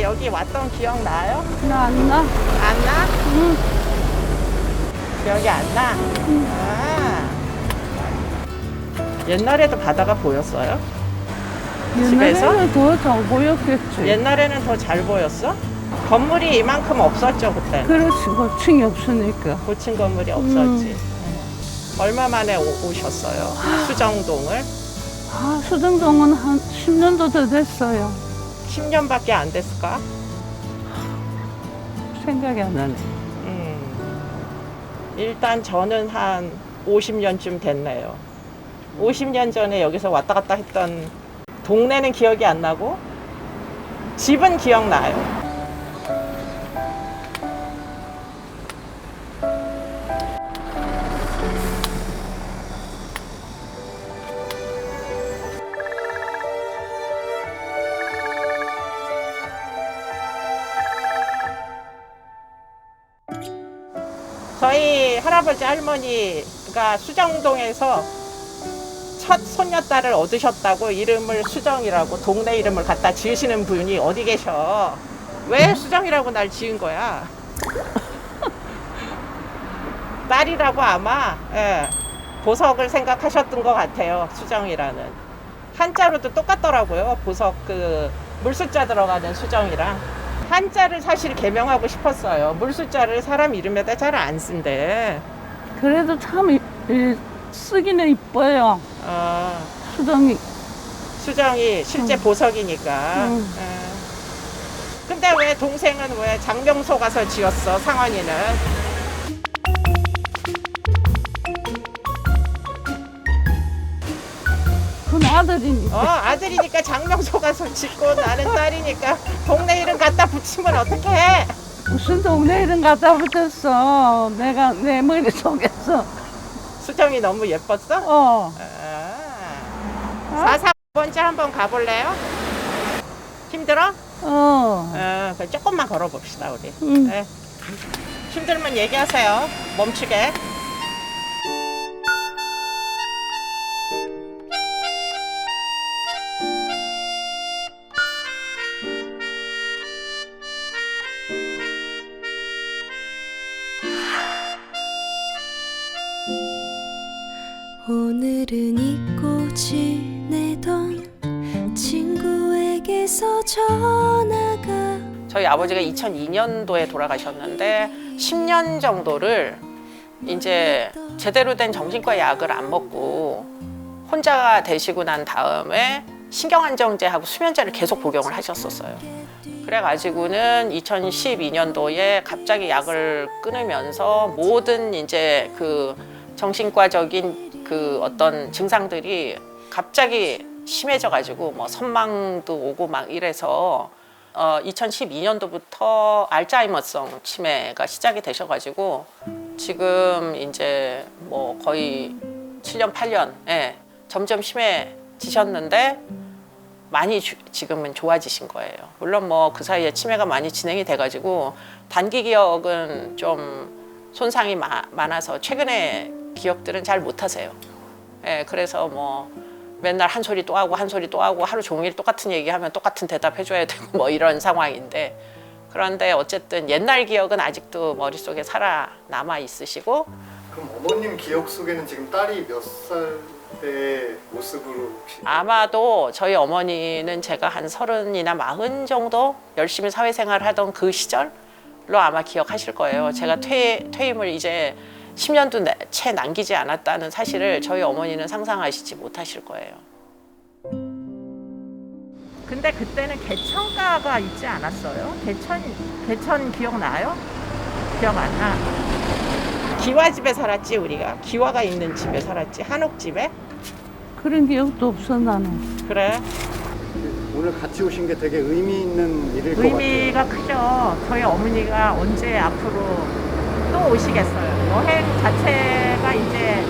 여기 왔던 기억 나요? 나 안 나? 안 나? 응. 기억이 안 나? 아. 옛날에도 바다가 보였어요? 집에서? 옛날에는 더 잘 보였겠지. 옛날에는 더 잘 보였어? 건물이 이만큼 없었죠 그때 그렇지, 고층이 없으니까. 고층 건물이 없었지 음. 얼마 만에 오, 오셨어요? 수정동을? 아, 수정동은 한 10년도 더 됐어요. 10년밖에 안 됐을까? 생각이 안 나네. 음. 일단 저는 한 50년쯤 됐네요. 50년 전에 여기서 왔다 갔다 했던 동네는 기억이 안 나고 집은 기억나요. 할아버지 할머니가 수정동에서 첫 손녀딸을 얻으셨다고 이름을 수정이라고 동네 이름을 갖다 지으시는 분이 어디 계셔? 왜 수정이라고 날 지은 거야? 딸이라고 아마 예, 보석을 생각하셨던 것 같아요. 수정이라는 한자로도 똑같더라고요. 보석 그 물숫자 들어가는 수정이랑 한자를 사실 개명하고 싶었어요. 물숫자를 사람 이름에다 잘 안 쓴대. 그래도 참 이, 이, 쓰기는 이뻐요. 어, 수정이. 수정이 실제 응. 보석이니까. 응. 예. 근데 왜 동생은 왜 장명소 가서 지었어? 상원이는. 그건 아들이니까. 어 아들이니까 장명소 가서 짓고 나는 딸이니까 동네 붙이면 어떡해? 무슨 동네 이름 갖다 붙였어. 내가 내 머릿속에서. 수정이 너무 예뻤어? 어. 아. 44번째 한번 가볼래요? 힘들어? 어. 어, 그럼 조금만 걸어봅시다 우리. 응. 네. 힘들면 얘기하세요. 멈추게. 아버지가 2002년도에 돌아가셨는데 10년 정도를 이제 제대로 된 정신과 약을 안 먹고 혼자가 되시고 난 다음에 신경안정제하고 수면제를 계속 복용을 하셨었어요. 그래가지고는 2012년도에 갑자기 약을 끊으면서 모든 이제 그 정신과적인 그 어떤 증상들이 갑자기 심해져가지고 뭐 선망도 오고 막 이래서 어 2012년도부터 알츠하이머성 치매가 시작이 되셔가지고 지금 이제 뭐 거의 7년 8년 예, 점점 심해지셨는데 많이 주- 지금은 좋아지신 거예요. 물론 뭐 그 사이에 치매가 많이 진행이 돼가지고 단기 기억은 좀 손상이 마- 많아서 최근에 기억들은 잘 못하세요. 예, 그래서 뭐 맨날 한 소리 또 하고 한 소리 또 하고 하루 종일 똑같은 얘기하면 똑같은 대답 해줘야 되고 뭐 이런 상황인데 그런데 어쨌든 옛날 기억은 아직도 머릿속에 살아 남아 있으시고 그럼 어머님 기억 속에는 지금 딸이 몇 살때 모습으로 혹시 아마도 저희 어머니는 제가 한 서른이나 마흔 정도 열심히 사회생활 하던 그 시절로 아마 기억하실 거예요. 제가 퇴, 퇴임을 이제 10년도 채 남기지 않았다는 사실을 저희 어머니는 상상하시지 못하실 거예요. 근데 그때는 개천가가 있지 않았어요? 개천, 개천 기억나요? 기억 안 나. 기와집에 살았지 우리가. 기와가 있는 집에 살았지. 한옥집에. 그런 기억도 없어, 나는. 그래. 오늘 같이 오신 게 되게 의미 있는 일일 것 의미가 크죠. 저희 어머니가 언제 앞으로 또 오시겠어요. 여행 자체가 이제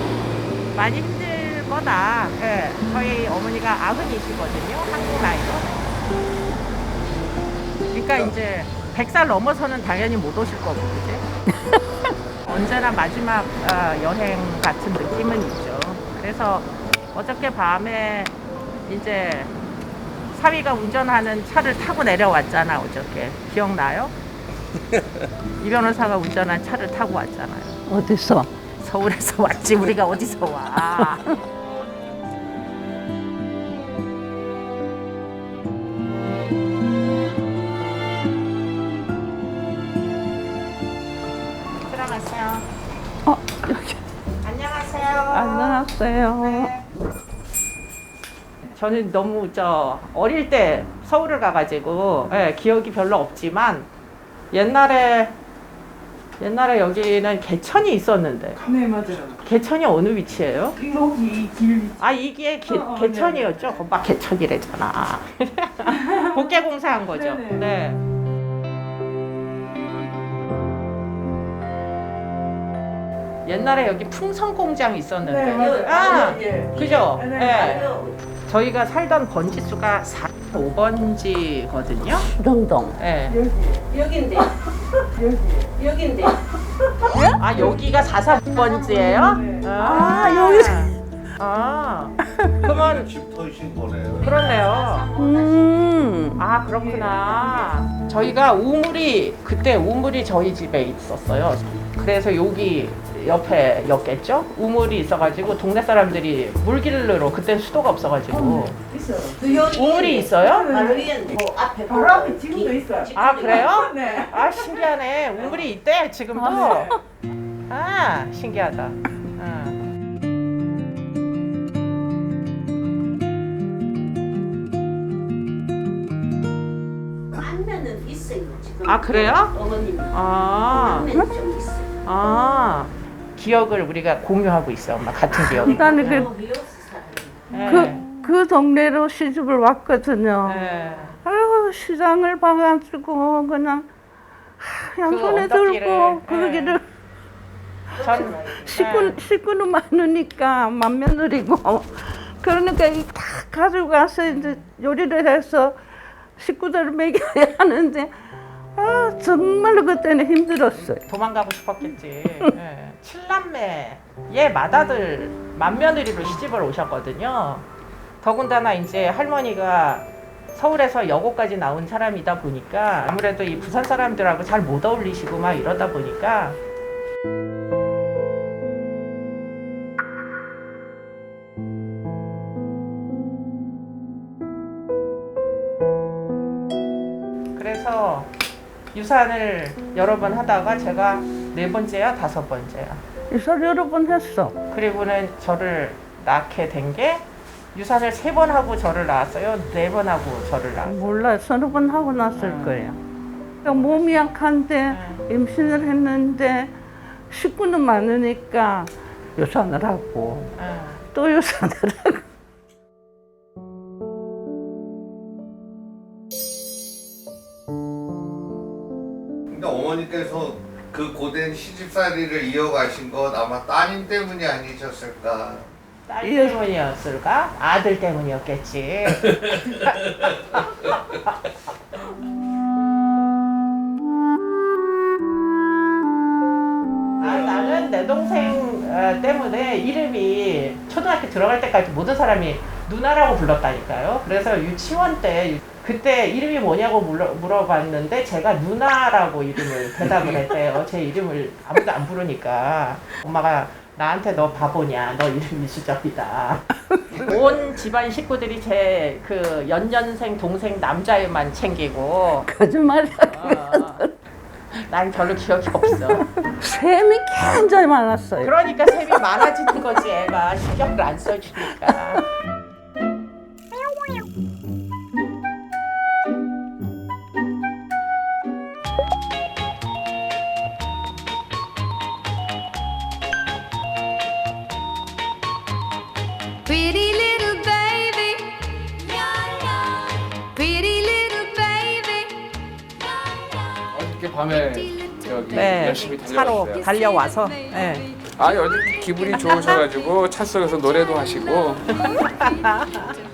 많이 힘들 거다. 예, 저희 어머니가 아흔이시거든요. 한국 나이로. 그러니까 이제 100살 넘어서는 당연히 못 오실 거고, 그지? 언제나 마지막 어, 여행 같은 느낌은 있죠. 그래서 어저께 밤에 이제 사위가 운전하는 차를 타고 내려왔잖아 어저께 기억나요? 이 변호사가 운전한 차를 타고 왔잖아요. 어디서? 서울에서 왔지 우리가 어디서 와? 들어가세요. 어, 여기. 안녕하세요. 안녕하세요. 저는 너무 저 어릴 때 서울을 가가지고 예, 기억이 별로 없지만 옛날에 옛날에 여기는 개천이 있었는데 네, 맞아요. 개천이 어느 위치예요? 여기 길. 아 이게 개, 어, 어, 개천이었죠? 거봐 개천이래잖아. 복개 공사한 거죠. 네네. 네. 옛날에 여기 풍선 공장이 있었는데. 네, 맞아요. 아, 예, 예. 그죠? 네, 네. 저희가 살던 번지 수가 45번지거든요. 수정동. 네. 여긴데 여긴데 아 여기가 44번지예요? 아, 여기. 아 그러면 집 터이신 거네요. 그렇네요. 음. 아 그렇구나. 저희가 우물이 그때 우물이 저희 집에 있었어요. 그래서 여기 옆에였겠죠? 우물이 있어가지고 동네 사람들이 물길로 그때 수도가 없어가지고 그 여기 우물이 있어요? 바로 위에 뭐 앞에 바로 앞에 지금도 있어요. 아 그래요? 네. 아 신기하네. 우물이 있대 지금도. 아, 아 신기하다. 응. 안면은 있어요 지금 아 그래요? 어머님 아, 안면 좀 있어요 아 기억을 우리가 공유하고 있어, 엄마 같은 기억. 나는 그, 살아요 네. 그, 그 동네로 시집을 왔거든요. 네. 아유, 시장을 봐가지고 그냥 하, 양손에 그 언덕길을, 들고 예. 거기를 전 식구, 네. 식구는 많으니까 맏며느리고 그러니까 이다 가지고 가서 이제 요리를 해서 식구들을 먹여야 하는데 아 정말로 그때는 힘들었어요. 도망가고 싶었겠지. 네. 칠남매 얘 맏아들 맏며느리로 시집을 오셨거든요. 더군다나 이제 할머니가 서울에서 여고까지 나온 사람이다 보니까 아무래도 이 부산 사람들하고 잘 못 어울리시고 막 이러다 보니까 그래서 유산을 여러 번 하다가 제가 네 번째야 다섯 번째야. 이사 여러 번 했어. 그리고는 저를 낳게 된 게 유산을 세 번 하고 저를 낳았어요. 네 번 하고 저를 낳았어요. 몰라 서너 번 하고 났을 음. 거예요. 그러니까 몸이 약한데 임신을 했는데 식구는 많으니까 유산을 하고 응. 또 유산을 하고 근데 어머니께서 그 고된 시집살이를 이어가신 건 아마 따님 때문이 아니셨을까. 딸 때문이었을까? 아들 때문이었겠지. 아, 나는 내 동생 어, 때문에 이름이 초등학교 들어갈 때까지 모든 사람이 누나라고 불렀다니까요. 그래서 유치원 때 그때 이름이 뭐냐고 물어, 물어 봤는데 제가 누나라고 이름을 대답을 했대요. 제 이름을 아무도 안 부르니까 엄마가 나한테 너 바보냐? 너 이름 이 수정이다. 온 집안 식구들이 제 그 연년생 동생 남자애만 챙기고 거짓말이야. 어, 난 별로 기억이 없어. 샘이 굉장히 많았어요. 그러니까 셈이 많아지는 거지 애가 신경을 안 써주니까. 밤에 여기 네, 열심히 차로 달려왔어요. 달려와서. 네. 아 어제 기분이 좋으셔가지고 차 속에서 노래도 하시고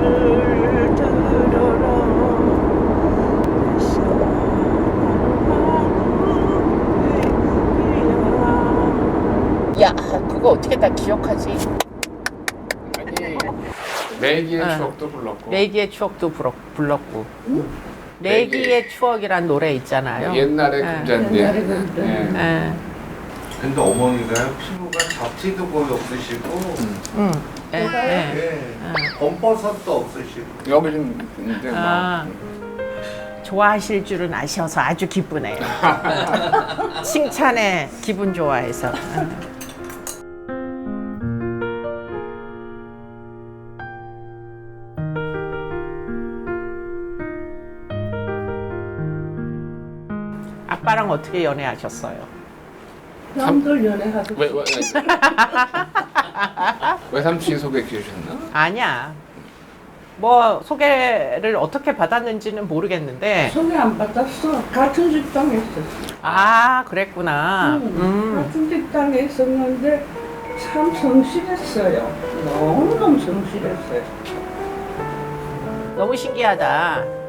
노래를 들어라. 어떻게 다 기억하지? 아니 매기의 어. 추억도 불렀고 내기의 추억도 불었, 불렀고 내기의 추억이란 노래 있잖아요. 옛날에 네. 금잔디. 금잔디. 예. 예. 근데 어머니가요 피부가 잡티도 거의 없으시고 응. 예. 예. 예. 검버섯도 없으시고 여기 좀 이제 아. 좋아하실 줄은 아셔서 아주 기쁘네요. 칭찬에 기분 좋아해서. 아빠랑 어떻게 연애하셨어요? 남들 연애하고 왜, 왜, 왜? 외삼촌이 소개해 주셨나? 아니야. 뭐 소개를 어떻게 받았는지는 모르겠는데 소개 안 받았어. 같은 직장에 있었어. 아 그랬구나. 음, 음. 같은 직장에 있었는데 참 성실했어요. 너무너무 성실했어요. 너무 신기하다.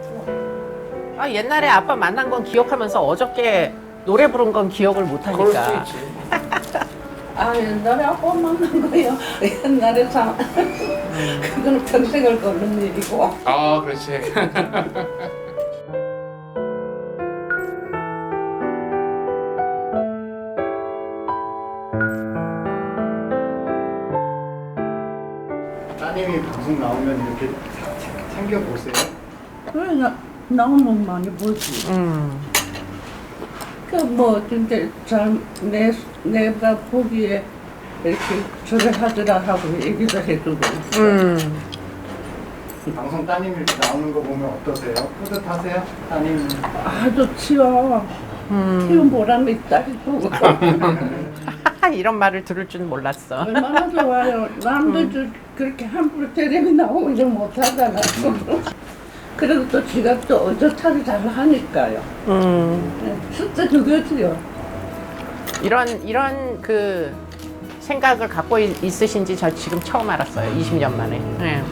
아, 옛날에 아빠 만난 건 기억하면서 어저께 노래 부른 건 기억을 못 그럴 수 하니까. 있지. 아 옛날에 아빠 만난 거요. 옛날에 참 그거는 평생을 걸는 일이고. 아, 그렇지. 따님이 방송 나오면 이렇게 챙겨 보세요. 그래 나 나오면 많이 보지. 음. 그뭐 진짜 잘내 내가 보기에 이렇게 저래 하더라 하고 얘기도 해주고. 음. 방송 따님 이렇게 나오는 거 보면 어떠세요? 뿌듯하세요? 따님 아주 치워. 키운 보람이 있다 해주고. 이런 말을 들을 줄 몰랐어. 얼마나 좋아요. 남들 그렇게 함부로 텔레비 나오면 좀 못하잖아. 그래도 또또 어젓하게 잘 하니까요. 음. 네, 진짜 그거지요. 이런 이런 그 생각을 갖고 있, 있으신지 저 지금 처음 알았어요. 20년 만에. 네.